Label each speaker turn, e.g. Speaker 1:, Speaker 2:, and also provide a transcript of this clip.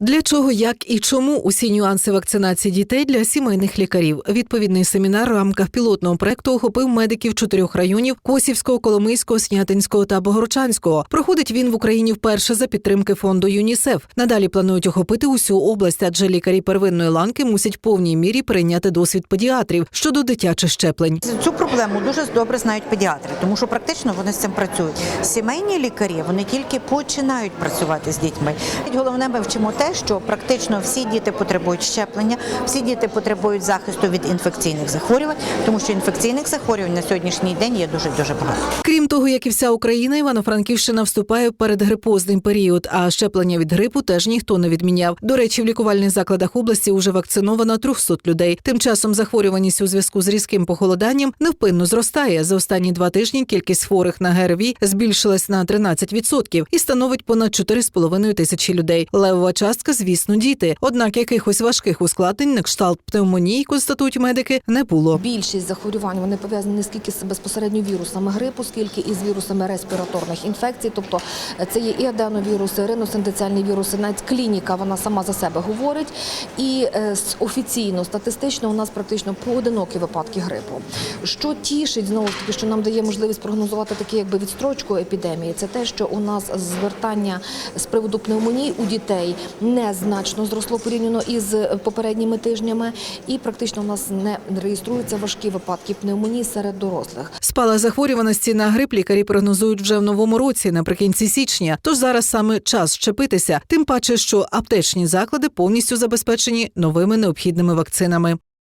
Speaker 1: Для чого, як і чому усі нюанси вакцинації дітей для сімейних лікарів? Відповідний семінар в рамках пілотного проекту охопив медиків чотирьох районів Косівського, Коломийського, Снятинського та Богородчанського. Проходить він в Україні вперше за підтримки фонду ЮНІСЕФ. Надалі планують охопити усю область, адже лікарі первинної ланки мусять в повній мірі прийняти досвід педіатрів щодо дитячих щеплень.
Speaker 2: Цю проблему дуже добре знають педіатри, тому що практично вони з цим працюють. Сімейні лікарі вони тільки починають працювати з дітьми. Головне, ми вчимо те, що практично всі діти потребують щеплення, всі діти потребують захисту від інфекційних захворювань, тому що інфекційних захворювань на сьогоднішній день є дуже дуже багато.
Speaker 1: Крім того, як і вся Україна, Івано-Франківщина вступає в передгрипозний період, а щеплення від грипу теж ніхто не відміняв. До речі, в лікувальних закладах області уже вакциновано 300 людей. Тим часом захворюваність у зв'язку з різким похолоданням невпинно зростає. За останні два тижні кількість хворих на ГРВІ збільшилась на 13% і становить понад 4,5 тисячі людей. Левова частка, звісно, діти. Однак якихось важких ускладнень на кшталт пневмонії, констатують медики, не було.
Speaker 3: Більшість захворювань вони пов'язані не скільки з безпосередньо вірусами грипу, скільки із вірусами респіраторних інфекцій. Тобто це є і аденовіруси, риносинтеціальні віруси, навіть клініка вона сама за себе говорить. І е, офіційно, статистично у нас практично поодинокі випадки грипу. Що тішить знову ж таки, що нам дає можливість прогнозувати такі якби відстрочку епідемії, це те, що у нас звертання з приводу пневмонії у дітей незначно зросло порівняно із попередніми тижнями, і практично у нас не реєструються важкі випадки пневмонії серед дорослих.
Speaker 1: Спала захворюваності на грип лікарі прогнозують вже в новому році, наприкінці січня. Тож зараз саме час щепитися, тим паче, що аптечні заклади повністю забезпечені новими необхідними вакцинами.